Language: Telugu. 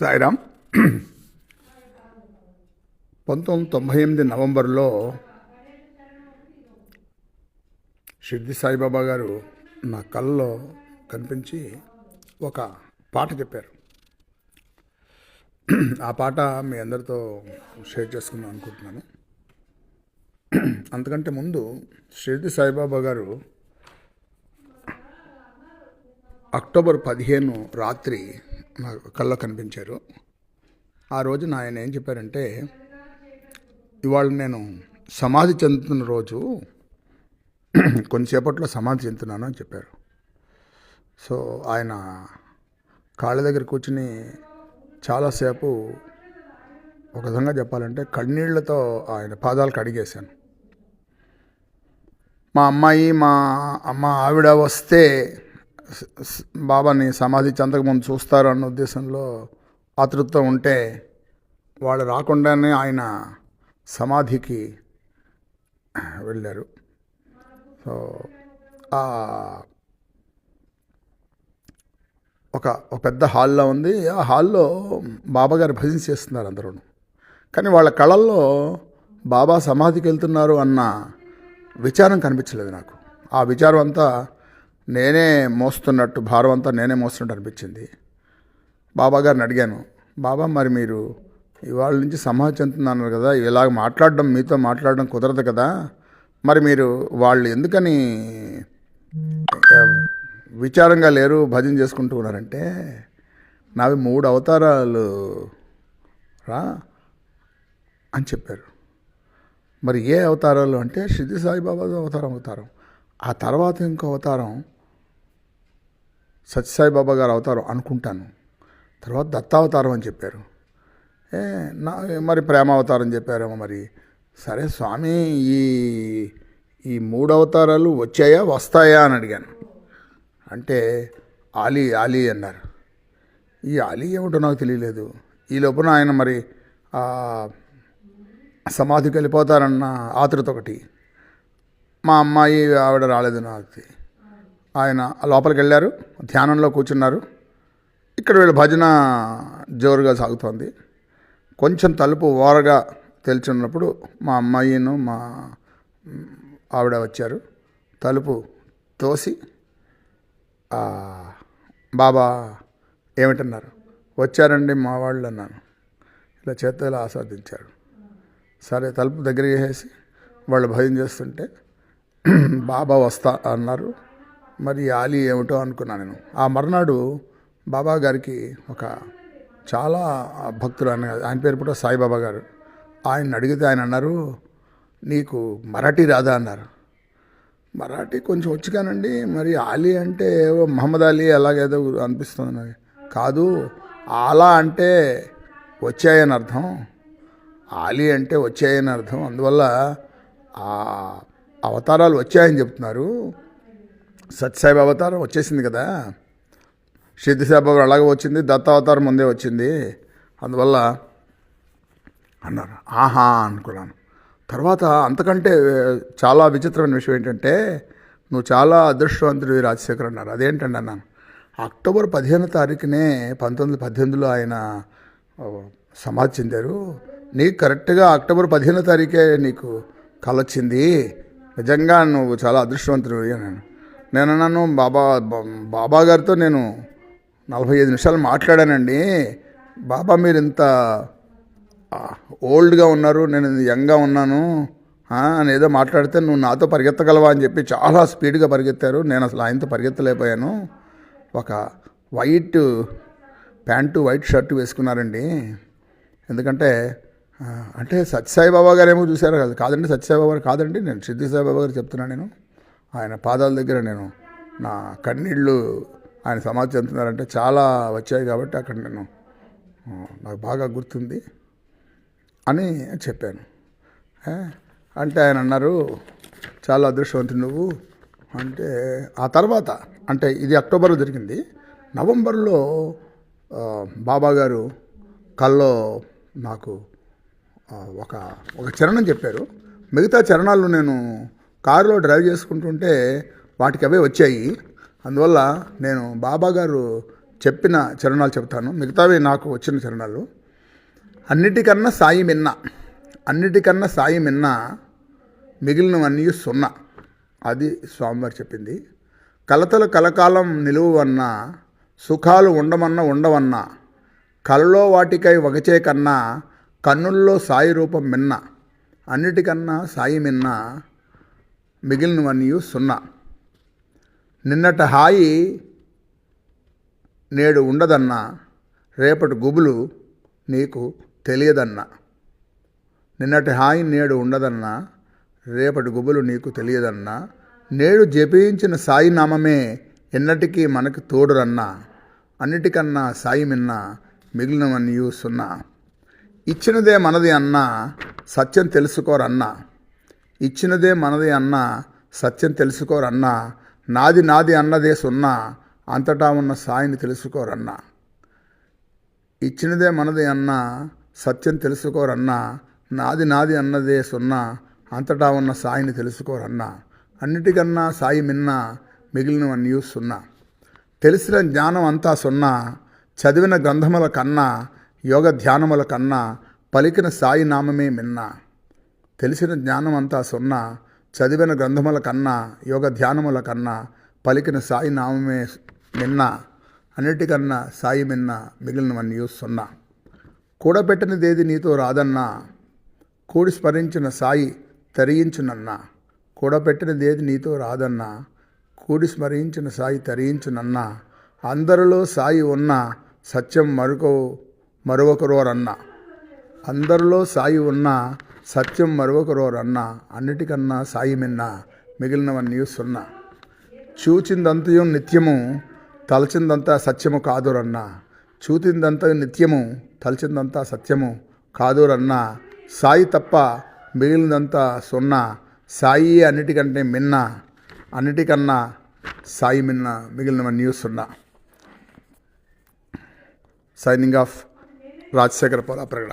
సాయిరామ్. పంతొమ్మిది తొంభై ఎనిమిది నవంబర్లో షిర్ది సాయిబాబా గారు నా కళ్ళలో కనిపించి ఒక పాట చెప్పారు. ఆ పాట మీ అందరితో షేర్ చేసుకుందాం అనుకుంటున్నాను. అంతకంటే ముందు షిర్ది సాయిబాబా గారు అక్టోబర్ పదిహేను రాత్రి నా కళ్ళ కనిపించారు. ఆ రోజున ఆయన ఏం చెప్పారంటే ఇవాళ నేను సమాధి చెందుతున్న రోజు కొంతసేపట్లో సమాధి చెందుతున్నాను అని చెప్పారు. సో ఆయన కాళ్ళ దగ్గర కూర్చుని చాలాసేపు ఒక విధంగా చెప్పాలంటే కన్నీళ్ళతో ఆయన పాదాలు కడిగేశాను మా అమ్మాయి మా అమ్మ ఆవిడ వస్తే బాబాని సమాధి చెందకముందు చూస్తారు అన్న ఉద్దేశంలో ఆతృతతో ఉంటే వాళ్ళు రాకుండానే ఆయన సమాధికి వెళ్ళారు. సో ఆ ఒక ఒక పెద్ద హాల్లో ఉంది. ఆ హాల్లో బాబాగారు భజన చేస్తున్నారు అందరూ కానీ వాళ్ళ కళల్లో బాబా సమాధికి వెళ్తున్నారు అన్న విచారం కనిపించలేదు నాకు. ఆ విచారం అంతా నేనే మోస్తున్నట్టు భారం అంతా నేనే మోస్తున్నట్టు అనిపించింది. బాబా గారిని అడిగాను బాబా మరి మీరు ఇవాళ నుంచి సమాధి చెందుతున్నారు కదా ఇలాగ మాట్లాడడం మీతో మాట్లాడడం కుదరదు కదా. మరి మీరు వాళ్ళు ఎందుకని విచారంగా లేరు భజన చేసుకుంటూ ఉన్నారంటే నావి మూడు అవతారాలు రా అని చెప్పారు. మరి ఏ అవతారాలు అంటే సిద్ధి సాయిబాబా అవతారం అవతారం. ఆ తర్వాత ఇంకో అవతారం సత్యసాయిబాబా గారు అవతారం అనుకుంటాను. తర్వాత దత్తావతారం అని చెప్పారు. ఏ నా మరి ప్రేమావతారం చెప్పారేమో మరి. సరే స్వామి ఈ ఈ మూడు అవతారాలు వచ్చాయా వస్తాయా అని అడిగాను. అంటే ఆలీ ఆలీ అన్నారు. ఈ ఆలీ ఏమిటో నాకు తెలియలేదు. ఈ లోపల ఆయన మరి సమాధికి వెళ్ళిపోతారన్న ఆతృత ఒకటి. మా అమ్మాయి ఆవిడ రాలేదు నాకు. ఆయన లోపలికి వెళ్ళారు ధ్యానంలో కూర్చున్నారు. ఇక్కడ వీళ్ళ భజన జోరుగా సాగుతోంది. కొంచెం తలుపు ఓరగా తెలిచున్నప్పుడు మా అమ్మాయిను మా ఆవిడ వచ్చారు. తలుపు తోసి బాబా ఏమిటన్నారు? వచ్చారండి మా వాళ్ళు అన్నాను. ఇలా చేతులు ఆస్వాదించారు. సరే తలుపు దగ్గర వేసి వాళ్ళు భయం చేస్తుంటే బాబా వస్తా అన్నారు. మరి ఆలి ఏమిటో అనుకున్నాను నేను. ఆ మర్నాడు బాబా గారికి ఒక చాలా భక్తులు ఆయన ఆయన పేరు కూడా సాయిబాబా గారు. ఆయన అడిగితే ఆయన అన్నారు నీకు మరాఠీ రాదా? అన్నారు. మరాఠీ కొంచెం వచ్చి కానండి మరి ఆలీ అంటే ఏవో మహమ్మద్ అలీ అలాగేదో అనిపిస్తుంది నాకు. కాదు ఆలా అంటే వచ్చాయని అర్థం ఆలీ అంటే వచ్చాయని అర్థం. అందువల్ల ఆ అవతారాలు వచ్చాయని చెప్తున్నారు. సత్యసాయి అవతారం వచ్చేసింది కదా. సిద్ధిసాయిబాబు అలాగే వచ్చింది దత్త అవతారం ముందే వచ్చింది. అందువల్ల అన్నారు ఆహా అనుకున్నాను. తర్వాత అంతకంటే చాలా విచిత్రమైన విషయం ఏంటంటే నువ్వు చాలా అదృష్టవంతుడు రాజశేఖర్ అన్నారు. అదేంటండి అన్నాను అక్టోబర్ పదిహేను తారీఖునే పంతొమ్మిది పద్దెనిమిదిలో ఆయన సమాధి చెందారు. నీకు కరెక్ట్గా అక్టోబర్ పదిహేనో తారీఖే నీకు కలొచ్చింది. నిజంగా నువ్వు చాలా అదృష్టవంతుడు అన్నాను. నేను నన్ను బాబా బాబా గారితో నేను నలభై ఐదు నిమిషాలు మాట్లాడానండి. బాబా మీరు ఇంత ఓల్డ్గా ఉన్నారు నేను యంగ్గా ఉన్నాను అని ఏదో మాట్లాడితే నువ్వు నాతో పరిగెత్తగలవా అని చెప్పి చాలా స్పీడ్గా పరిగెత్తారు. నేను అసలు ఆయనతో పరిగెత్తలేకపోయాను. ఒక వైట్ ప్యాంటు వైట్ షర్ట్ వేసుకున్నారండి. ఎందుకంటే అంటే సత్యసాయి బాబా గారు ఏమో చూశారు కదా. కాదండి సత్యసాయి బాబా గారు కాదండి నేను సిద్ధి సాయిబాబా గారు చెప్తున్నాను నేను. ఆయన పాదాల దగ్గర నేను నా కన్నీళ్ళు ఆయన సమాధి చెందుతున్నారంటే చాలా వచ్చాయి కాబట్టి అక్కడ నేను నాకు బాగా గుర్తుంది అని చెప్పాను. అంటే ఆయన అన్నారు చాలా అదృష్టవంతుడు నువ్వు. అంటే ఆ తర్వాత అంటే ఇది అక్టోబర్లో జరిగింది. నవంబర్లో బాబాగారు బాబా గారు కల్లో నాకు ఒక ఒక చరణం చెప్పారు. మిగతా చరణాలు నేను కారులో డ్రైవ్ చేసుకుంటుంటే వాటికి అవే వచ్చాయి. అందువల్ల నేను బాబా గారు చెప్పిన చరణాలు చెప్తాను. మిగతావి నాకు వచ్చిన చరణాలు. అన్నిటికన్నా సాయి మిన్న అన్నిటికన్నా సాయి మిన్న మిగిలినవన్నీ సున్నా అది స్వామివారు చెప్పింది. కలతలు కలకాలం నిలువవన్నా సుఖాలు ఉండమన్నా ఉండవన్నా కలలో వాటికై వగచే కన్నా కన్నుల్లో సాయి రూపం మిన్న అన్నిటికన్నా సాయి మిన్న మిగిలినవన్నీ సున్నా. నిన్నటి హాయి నేడు ఉండదన్నా రేపటి గుబులు నీకు తెలియదన్నా. నిన్నటి హాయి నేడు ఉండదన్నా రేపటి గుబులు నీకు తెలియదన్నా. నేడు జపించిన సాయి నామమే ఎన్నటికీ మనకు తోడురన్నా అన్నిటికన్నా సాయి మిన్న మిగిలినవన్నీ సున్నా. ఇచ్చినదే మనది అన్నా సత్యం తెలుసుకోరన్నా. ఇచ్చినదే మనది అన్నా సత్యం తెలుసుకోరన్నా నాది నాది అన్నదే సున్నా అంతటా ఉన్న సాయిని తెలుసుకోరన్నా. ఇచ్చినదే మనది అన్నా సత్యం తెలుసుకోరన్నా నాది నాది అన్నదే సున్నా అంతటా ఉన్న సాయిని తెలుసుకోరన్నా. అన్నిటికన్నా సాయి మిన్న మిగిలినవన్నీ సున్నా. తెలిసిన జ్ఞానం అంతా సున్నా చదివిన గ్రంథముల కన్నా యోగ ధ్యానముల కన్నా పలికిన సాయి నామమే మిన్న. తెలిసిన జ్ఞానం అంతా సున్నా చదివిన గ్రంథముల కన్నా యోగ ధ్యానముల కన్నా పలికిన సాయి నామమే నిన్న అన్నిటికన్నా సాయి మిన్న మిగిలినవన్నీ సున్నా. కూడబెట్టనిదేది నీతో రాదన్నా కూడి స్మరించిన సాయి తరించునన్నా కూడబెట్టినదేది నీతో రాదన్నా కూడి స్మరించిన సాయి తరించునన్నా అందరిలో సాయి ఉన్న సత్యం మరొక మరొకరోరన్నా అందరిలో సాయి ఉన్న సత్యం మరొకరోరన్నా అన్నిటికన్నా సాయి మిన్న మిగిలినవన్నీ సున్నా. చూచిందంతయు నిత్యము తలచిందంతా సత్యము కాదురన్నా. చూచిందంత నిత్యము తలచిందంతా సత్యము కాదురన్నా. సాయి తప్ప మిగిలినంతా సున్నా. సాయి అన్నిటికంటే మిన్న అన్నిటికన్నా సాయి మిన్న మిగిలినవన్నీ సున్నా. సైనింగ్ ఆఫ్ రాజశేఖర పోలా ప్రగడ